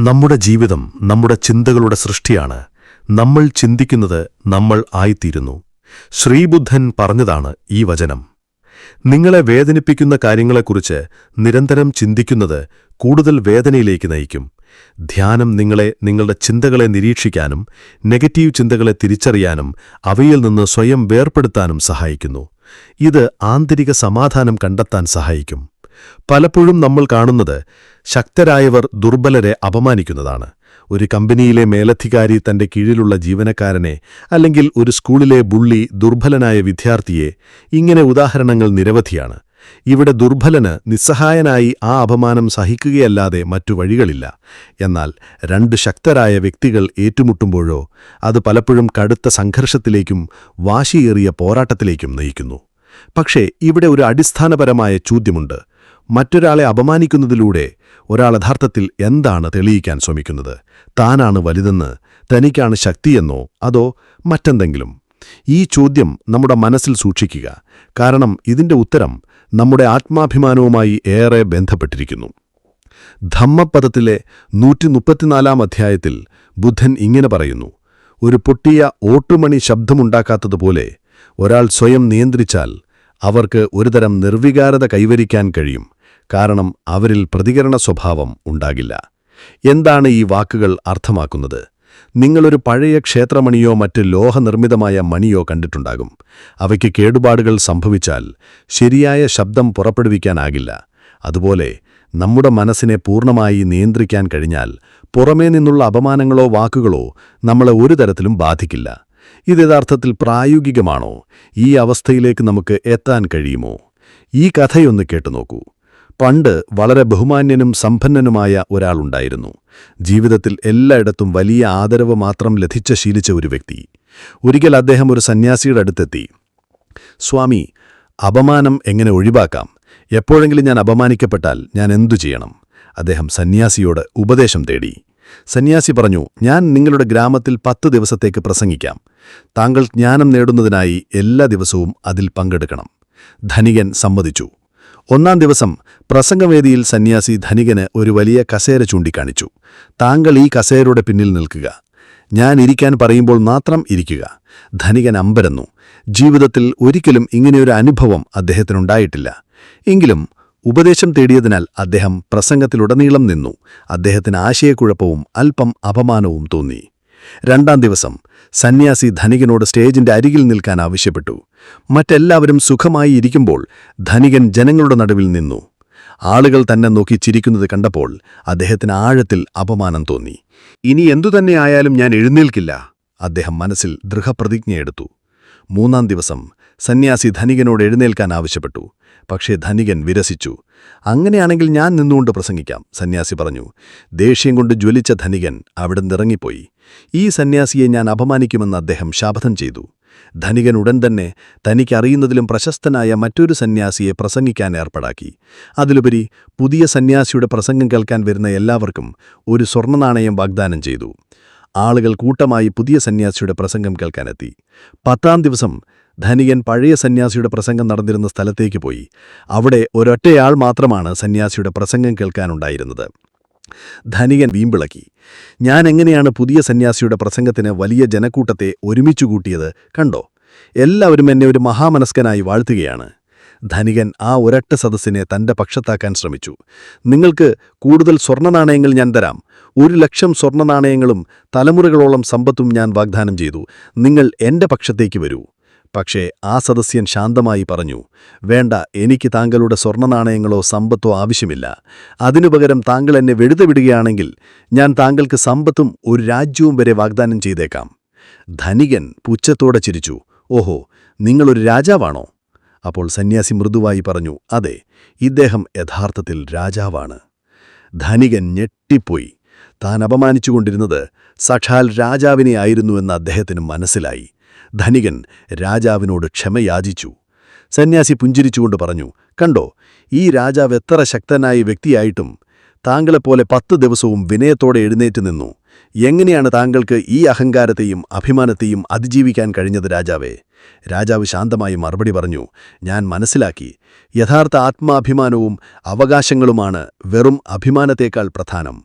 നമ്മുടെ ജീവിതം നമ്മുടെ ചിന്തകളുടെ സൃഷ്ടിയാണ്. നമ്മൾ ചിന്തിക്കുന്നത് നമ്മൾ ആയിത്തീരുന്നു. ശ്രീബുദ്ധൻ പറഞ്ഞതാണ് ഈ വചനം. നിങ്ങളെ വേദനിപ്പിക്കുന്ന കാര്യങ്ങളെക്കുറിച്ച് നിരന്തരം ചിന്തിക്കുന്നത് കൂടുതൽ വേദനയിലേക്ക് നയിക്കും. ധ്യാനം നിങ്ങളെ നിങ്ങളുടെ ചിന്തകളെ നിരീക്ഷിക്കാനും നെഗറ്റീവ് ചിന്തകളെ തിരിച്ചറിയാനും അവയിൽ നിന്ന് സ്വയം വേർപ്പെടുത്താനും സഹായിക്കുന്നു. ഇത് ആന്തരിക സമാധാനം കണ്ടെത്താൻ സഹായിക്കും. പലപ്പോഴും നമ്മൾ കാണുന്നത് ശക്തരായവർ ദുർബലരെ അപമാനിക്കുന്നതാണ്. ഒരു കമ്പനിയിലെ മേലധികാരി തന്റെ കീഴിലുള്ള ജീവനക്കാരനെ അല്ലെങ്കിൽ ഒരു സ്കൂളിലെ ബുള്ളി ദുർബലനായ വിദ്യാർത്ഥിയെ ഇങ്ങനെ ഉദാഹരണങ്ങൾ നിരവധിയാണ്. ഇവിടെ ദുർബലന് നിസ്സഹായനായി ആ അപമാനം സഹിക്കുകയല്ലാതെ മറ്റു വഴികളില്ല. എന്നാൽ രണ്ട് ശക്തരായ വ്യക്തികൾ ഏറ്റുമുട്ടുമ്പോഴോ അത് പലപ്പോഴും കടുത്ത സംഘർഷത്തിലേക്കും വാശിയേറിയ പോരാട്ടത്തിലേക്കും നയിക്കുന്നു. പക്ഷേ ഇവിടെ ഒരു അടിസ്ഥാനപരമായ ചോദ്യമുണ്ട്. മറ്റൊരാളെ അപമാനിക്കുന്നതിലൂടെ ഒരാൾ യഥാർത്ഥത്തിൽ എന്താണ് തെളിയിക്കാൻ ശ്രമിക്കുന്നത്? താനാണ് വലുതെന്ന് തനിക്കാണ് ശക്തിയെന്നോ അതോ മറ്റെന്തെങ്കിലും? ഈ ചോദ്യം നമ്മുടെ മനസ്സിൽ സൂക്ഷിക്കുക. കാരണം ഇതിന്റെ ഉത്തരം നമ്മുടെ ആത്മാഭിമാനവുമായി ഏറെ ബന്ധപ്പെട്ടിരിക്കുന്നു. ധമ്മപദത്തിലെ നൂറ്റി മുപ്പത്തിനാലാം അധ്യായത്തിൽ ബുദ്ധൻ ഇങ്ങനെ പറയുന്നു ഒരു പൊട്ടിയ ഓട്ടുമണി ശബ്ദമുണ്ടാക്കാത്തതുപോലെ ഒരാൾ സ്വയം നിയന്ത്രിച്ചാൽ അവർക്ക് ഒരുതരം നിർവികാരത കൈവരിക്കാൻ കഴിയും. കാരണം അവരിൽ പ്രതികരണ സ്വഭാവം ഉണ്ടാകില്ല. എന്താണ് ഈ വാക്കുകൾ അർത്ഥമാക്കുന്നത്? നിങ്ങളൊരു പഴയ ക്ഷേത്രമണിയോ മറ്റ് ലോഹനിർമ്മിതമായ മണിയോ കണ്ടിട്ടുണ്ടാകും. അവയ്ക്ക് കേടുപാടുകൾ സംഭവിച്ചാൽ ശരിയായ ശബ്ദം പുറപ്പെടുവിക്കാനാകില്ല. അതുപോലെ നമ്മുടെ മനസ്സിനെ പൂർണമായി നിയന്ത്രിക്കാൻ കഴിഞ്ഞാൽ പുറമേ നിന്നുള്ള അപമാനങ്ങളോ വാക്കുകളോ നമ്മളെ ഒരു തരത്തിലും ബാധിക്കില്ല. ഇത് യഥാർത്ഥത്തിൽ പ്രായോഗികമാണോ? ഈ അവസ്ഥയിലേക്ക് നമുക്ക് എത്താൻ കഴിയുമോ? ഈ കഥയൊന്ന് കേട്ടുനോക്കൂ. പണ്ട് വളരെ ബഹുമാന്യനും സമ്പന്നനുമായ ഒരാളുണ്ടായിരുന്നു. ജീവിതത്തിൽ എല്ലായിടത്തും വലിയ ആദരവ് മാത്രം ലഭിച്ച ശീലിച്ച ഒരു വ്യക്തി. ഒരിക്കൽ അദ്ദേഹം ഒരു സന്യാസിയുടെ അടുത്തെത്തി. സ്വാമി അപമാനം എങ്ങനെ ഒഴിവാക്കാം? എപ്പോഴെങ്കിലും ഞാൻ അപമാനിക്കപ്പെട്ടാൽ ഞാൻ എന്തു ചെയ്യണം? അദ്ദേഹം സന്യാസിയോട് ഉപദേശം തേടി. സന്യാസി പറഞ്ഞു ഞാൻ നിങ്ങളുടെ ഗ്രാമത്തിൽ പത്ത് ദിവസത്തേക്ക് പ്രസംഗിക്കാം. താങ്കൾ ജ്ഞാനം നേടുന്നതിനായി എല്ലാ ദിവസവും അതിൽ പങ്കെടുക്കണം. ധനികൻ സമ്മതിച്ചു. ഒന്നാം ദിവസം പ്രസംഗവേദിയിൽ സന്യാസി ധനികന് ഒരു വലിയ കസേര ചൂണ്ടിക്കാണിച്ചു. താങ്കൾ ഈ കസേരയുടെ പിന്നിൽ നിൽക്കുക. ഞാൻ ഇരിക്കാൻ പറയുമ്പോൾ മാത്രം ഇരിക്കുക. ധനികൻ അമ്പരന്നു. ജീവിതത്തിൽ ഒരിക്കലും ഇങ്ങനെയൊരു അനുഭവം അദ്ദേഹത്തിനുണ്ടായിട്ടില്ല. എങ്കിലും ഉപദേശം തേടിയതിനാൽ അദ്ദേഹം പ്രസംഗത്തിലുടനീളം നിന്നു. അദ്ദേഹത്തിന് ആശയക്കുഴപ്പവും അല്പം അപമാനവും തോന്നി. രണ്ടാം ദിവസം സന്യാസി ധനികനോട് സ്റ്റേജിന്റെ അരികിൽ നിൽക്കാൻ ആവശ്യപ്പെട്ടു. മറ്റെല്ലാവരും സുഖമായി ഇരിക്കുമ്പോൾ ധനികൻ ജനങ്ങളുടെ നടുവിൽ നിന്നു. ആളുകൾ തന്നെ നോക്കി ചിരിക്കുന്നത് കണ്ടപ്പോൾ അദ്ദേഹത്തിന് ആഴത്തിൽ അപമാനം തോന്നി. ഇനി എന്തുതന്നെയായാലും ഞാൻ എഴുന്നേൽക്കില്ല അദ്ദേഹം മനസ്സിൽ ദൃഢപ്രതിജ്ഞയെടുത്തു. മൂന്നാം ദിവസം സന്യാസി ധനികനോട് എഴുന്നേൽക്കാൻ ആവശ്യപ്പെട്ടു. പക്ഷേ ധനികൻ വിരസിച്ചു. അങ്ങനെയാണെങ്കിൽ ഞാൻ നിന്നുകൊണ്ട് പ്രസംഗിക്കാം സന്യാസി പറഞ്ഞു. ദേഷ്യം കൊണ്ട് ജ്വലിച്ച ധനികൻ അവിടെ നിറങ്ങിപ്പോയി ഈ സന്യാസിയെ ഞാൻ അപമാനിക്കുമെന്ന് അദ്ദേഹം ശാപഥം ചെയ്തു. ധനികൻ ഉടൻ തന്നെ തനിക്കറിയുന്നതിലും പ്രശസ്തനായ മറ്റൊരു സന്യാസിയെ പ്രസംഗിക്കാൻ ഏർപ്പാടാക്കി. അതിലുപരി പുതിയ സന്യാസിയുടെ പ്രസംഗം കേൾക്കാൻ വരുന്ന എല്ലാവർക്കും ഒരു സ്വർണനാണയം വാഗ്ദാനം ചെയ്തു. ആളുകൾ കൂട്ടമായി പുതിയ സന്യാസിയുടെ പ്രസംഗം കേൾക്കാനെത്തി. പത്താം ദിവസം ധനികൻ പഴയ സന്യാസിയുടെ പ്രസംഗം നടന്നിരുന്ന സ്ഥലത്തേക്ക് പോയി. അവിടെ ഒരൊറ്റയാൾ മാത്രമാണ് സന്യാസിയുടെ പ്രസംഗം കേൾക്കാനുണ്ടായിരുന്നത്. ധനികൻ വീമ്പിളക്കി. ഞാൻ എങ്ങനെയാണ് പുതിയ സന്യാസിയുടെ പ്രസംഗത്തിന് വലിയ ജനക്കൂട്ടത്തെ ഒരുമിച്ചു കൂട്ടിയത്? കണ്ടോ? എല്ലാവരും എന്നെ ഒരു മഹാമനസ്കനായി വാഴ്ത്തുകയാണ്. ധനികൻ ആ ഒരൊറ്റ സദസ്സിനെ തന്റെ പക്ഷത്താക്കാൻ ശ്രമിച്ചു. നിങ്ങൾക്ക് കൂടുതൽ സ്വർണനാണയങ്ങൾ ഞാൻ തരാം. ഒരു ലക്ഷം സ്വർണനാണയങ്ങളും തലമുറകളോളം സമ്പത്തും ഞാൻ വാഗ്ദാനം ചെയ്തു. നിങ്ങൾ എന്റെ പക്ഷത്തേക്ക് വരൂ. പക്ഷേ ആ സദസ്യൻ ശാന്തമായി പറഞ്ഞു വേണ്ട എനിക്ക് താങ്കളുടെ സ്വർണനാണയങ്ങളോ സമ്പത്തോ ആവശ്യമില്ല. അതിനുപകരം താങ്കൾ എന്നെ വെടുതുവിടുകയാണെങ്കിൽ ഞാൻ താങ്കൾക്ക് സമ്പത്തും ഒരു രാജ്യവും വരെ വാഗ്ദാനം ചെയ്തേക്കാം. ധനികൻ പുച്ഛത്തോടെ ചിരിച്ചു ഓഹോ നിങ്ങളൊരു രാജാവാണോ? അപ്പോൾ സന്യാസി മൃദുവായി പറഞ്ഞു അതെ ഇദ്ദേഹം യഥാർത്ഥത്തിൽ രാജാവാണ്. ധനികൻ ഞെട്ടിപ്പോയി താൻ അപമാനിച്ചുകൊണ്ടിരുന്നത് സഖാൽ രാജാവിനെ ആയിരുന്നുവെന്ന് അദ്ദേഹത്തിന് മനസ്സിലായി. ധനികൻ രാജാവിനോട് ക്ഷമയാചിച്ചു. സന്യാസി പുഞ്ചിരിച്ചുകൊണ്ട് പറഞ്ഞു കണ്ടോ ഈ രാജാവ് എത്ര ശക്തനായ വ്യക്തിയായിട്ടും താങ്കളെപ്പോലെ പത്ത് ദിവസവും വിനയത്തോടെ എഴുന്നേറ്റ് നിന്നു. എങ്ങനെയാണ് താങ്കൾക്ക് ഈ അഹങ്കാരത്തെയും അഭിമാനത്തെയും അതിജീവിക്കാൻ കഴിഞ്ഞത് രാജാവേ? രാജാവ് ശാന്തമായി മറുപടി പറഞ്ഞു ഞാൻ മനസ്സിലാക്കി. യഥാർത്ഥ ആത്മാഭിമാനവും അവകാശങ്ങളുമാണ് വെറും അഭിമാനത്തേക്കാൾ പ്രധാനം.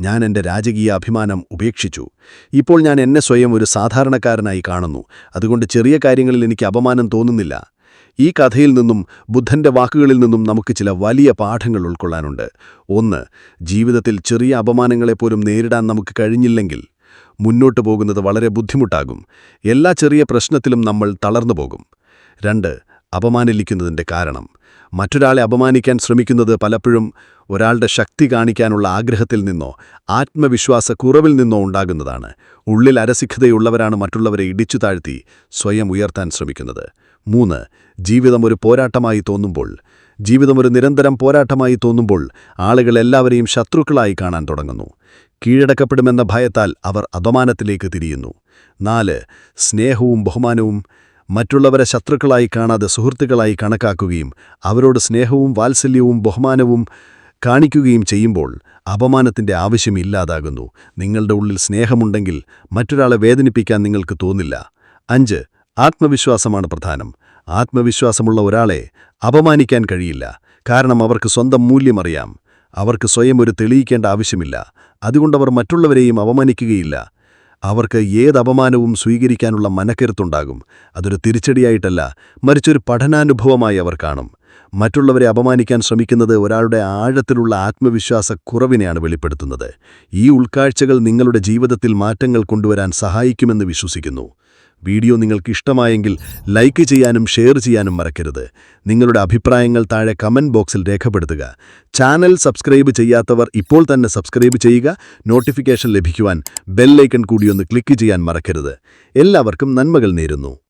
ഞാൻ എന്റെ രാജകീയ അഭിമാനം ഉപേക്ഷിച്ചു. ഇപ്പോൾ ഞാൻ എന്നെ സ്വയം ഒരു സാധാരണക്കാരനായി കാണുന്നു. അതുകൊണ്ട് ചെറിയ കാര്യങ്ങളിൽ എനിക്ക് അപമാനം തോന്നുന്നില്ല. ഈ കഥയിൽ നിന്നും ബുദ്ധന്റെ വാക്കുകളിൽ നിന്നും നമുക്ക് ചില വലിയ പാഠങ്ങൾ ഉൾക്കൊള്ളാനുണ്ട്. ഒന്ന് ജീവിതത്തിൽ ചെറിയ അപമാനങ്ങളെപ്പോലും നേരിടാൻ നമുക്ക് കഴിഞ്ഞില്ലെങ്കിൽ. മുന്നോട്ടു പോകുന്നത് വളരെ ബുദ്ധിമുട്ടാകും. എല്ലാ ചെറിയ പ്രശ്നത്തിലും നമ്മൾ തളർന്നു പോകും. രണ്ട് അപമാനിലിക്കുന്നതിന്റെ കാരണം. മറ്റൊരാളെ അപമാനിക്കാൻ ശ്രമിക്കുന്നത് പലപ്പോഴും ഒരാളുടെ ശക്തി കാണിക്കാനുള്ള ആഗ്രഹത്തിൽ നിന്നോ ആത്മവിശ്വാസ കുറവിൽ നിന്നോ ഉണ്ടാകുന്നതാണ്. ഉള്ളിൽ അരസിഖതയുള്ളവരാണ് മറ്റുള്ളവരെ ഇടിച്ചു താഴ്ത്തി സ്വയം ഉയർത്താൻ ശ്രമിക്കുന്നത്. മൂന്ന് ജീവിതം ഒരു പോരാട്ടമായി തോന്നുമ്പോൾ. ജീവിതം ഒരു നിരന്തരം പോരാട്ടമായി തോന്നുമ്പോൾ ആളുകൾ എല്ലാവരെയും ശത്രുക്കളായി കാണാൻ തുടങ്ങുന്നു. കീഴടക്കപ്പെടുമെന്ന ഭയത്താൽ അവർ അപമാനത്തിലേക്ക് തിരിയുന്നു. നാല് സ്നേഹവും ബഹുമാനവും മറ്റുള്ളവരെ ശത്രുക്കളായി കാണാതെ സുഹൃത്തുക്കളായി കണക്കാക്കുകയും അവരോട് സ്നേഹവും വാത്സല്യവും ബഹുമാനവും കാണിക്കുകയും ചെയ്യുമ്പോൾ അപമാനത്തിന്റെ ആവശ്യമില്ലാതാകുന്നു നിങ്ങളുടെ ഉള്ളിൽ സ്നേഹമുണ്ടെങ്കിൽ മറ്റൊരാളെ വേദനിപ്പിക്കാൻ നിങ്ങൾക്ക് തോന്നില്ല. അഞ്ച് ആത്മവിശ്വാസമാണ് പ്രധാനം. ആത്മവിശ്വാസമുള്ള ഒരാളെ അപമാനിക്കാൻ കഴിയില്ല. കാരണം അവർക്ക് സ്വന്തം മൂല്യമറിയാം അവർക്ക് സ്വയം ഒരു തെളിയിക്കേണ്ട ആവശ്യമില്ല. അതുകൊണ്ടവർ മറ്റുള്ളവരെയും അവമാനിക്കുകയില്ല അവർക്ക് ഏത് അപമാനവും സ്വീകരിക്കാനുള്ള മനക്കരുത്തുണ്ടാകും. അതൊരു തിരിച്ചടിയായിട്ടല്ല മറിച്ചൊരു പഠനാനുഭവമായി അവർ കാണും. മറ്റുള്ളവരെ അപമാനിക്കാൻ ശ്രമിക്കുന്നത് ഒരാളുടെ ആഴത്തിലുള്ള ആത്മവിശ്വാസ കുറവിനെയാണ് വെളിപ്പെടുത്തുന്നത്. ഈ ഉൾക്കാഴ്ചകൾ നിങ്ങളുടെ ജീവിതത്തിൽ മാറ്റങ്ങൾ കൊണ്ടുവരാൻ സഹായിക്കുമെന്ന് വിശ്വസിക്കുന്നു. വീഡിയോ നിങ്ങൾക്ക് ഇഷ്ടമായെങ്കിൽ ലൈക്ക് ചെയ്യാനും ഷെയർ ചെയ്യാനും മറക്കരുത്. നിങ്ങളുടെ അഭിപ്രായങ്ങൾ താഴെ കമന്റ് ബോക്സിൽ രേഖപ്പെടുത്തുക. ചാനൽ സബ്സ്ക്രൈബ് ചെയ്യാത്തവർ ഇപ്പോൾ തന്നെ സബ്സ്ക്രൈബ് ചെയ്യുക. നോട്ടിഫിക്കേഷൻ ലഭിക്കുവാൻ ബെല്ലൈക്കൺ കൂടിയൊന്ന് ക്ലിക്ക് ചെയ്യാൻ മറക്കരുത്. എല്ലാവർക്കും നന്മകൾ നേരുന്നു.